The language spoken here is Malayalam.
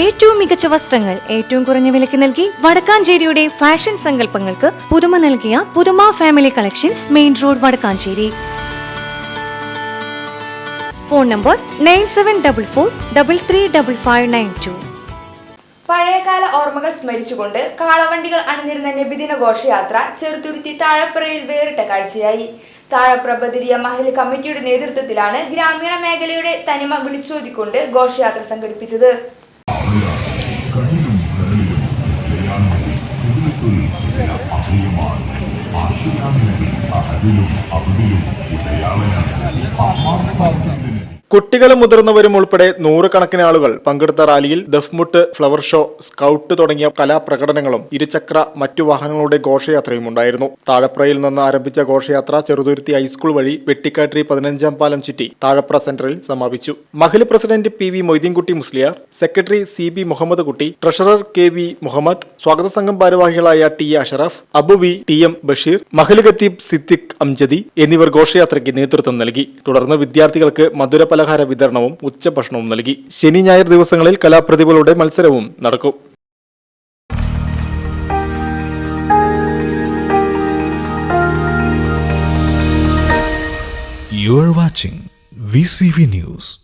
ഏറ്റവും മികച്ച വസ്ത്രങ്ങൾ ഏറ്റവും കുറഞ്ഞ വിലയ്ക്ക് നൽകി വടക്കാഞ്ചേരിയുടെ ഫാഷൻ സങ്കല്പങ്ങൾക്ക് പുതുമ നൽകിയ പുതുമ family collections main road Vadakkanchery. Phone number nine seven double four double three double five nine two പഴയകാല ഓർമ്മകൾ സ്മരിച്ചുകൊണ്ട് കാളവണ്ടികൾ അണിനിരുന്ന നബിദിന ഘോഷയാത്ര ചെറുതുരുത്തി താഴപ്പുറയിൽ വേറിട്ട കാഴ്ചയായി. താഴപ്ര ബദരിയ മഹൽ കമ്മിറ്റിയുടെ നേതൃത്വത്തിലാണ് ഗ്രാമീണ മേഖലയുടെ തനിമ വിളിച്ചോതിക്കൊണ്ട് ഘോഷയാത്ര സംഘടിപ്പിച്ചത്. കടലും കടലിലും ഉദയത്തിൽ അഭയമാണ് ആശയാമിനും അതിലും അവധിലും ഉദയാവനം അമ്മ കുട്ടികളും മുതിർന്നവരും ഉൾപ്പെടെ നൂറുകണക്കിന് ആളുകൾ പങ്കെടുത്ത റാലിയിൽ ദഫ്മുട്ട് ഫ്ലവർ ഷോ സ്കൗട്ട് തുടങ്ങിയ കലാപ്രകടനങ്ങളും ഇരുചക്ര മറ്റു വാഹനങ്ങളുടെ ഘോഷയാത്രയും ഉണ്ടായിരുന്നു. താഴപ്രയിൽ നിന്ന് ആരംഭിച്ച ഘോഷയാത്ര ചെറുതുരുത്തി ഹൈസ്കൂൾ വഴി വെട്ടിക്കാട്ടിരി പതിനഞ്ചാം പാലം ചുറ്റി താഴപ്ര സെന്ററിൽ സമാപിച്ചു. മഹിള president P V Moideenkutty Musliyar secretary C B Muhammad Kutty treasurer K V Muhammad സ്വാഗത സംഘം ഭാരവാഹികളായ T Ashraf Abu V T M Basheer മഹിൽ ഖത്തീബ് സിദ്ദിഖ് അംജദി എന്നിവർ ഘോഷയാത്രയ്ക്ക് നേതൃത്വം നൽകി. തുടർന്ന് വിദ്യാർത്ഥികൾക്ക് മധുര പലഹാര വിതരണവും ഉച്ചഭക്ഷണവും നൽകി ശനി ഞായർ ദിവസങ്ങളിൽ കലാപ്രതിഭകളുടെ മത്സരവും നടക്കും You are watching VCV News.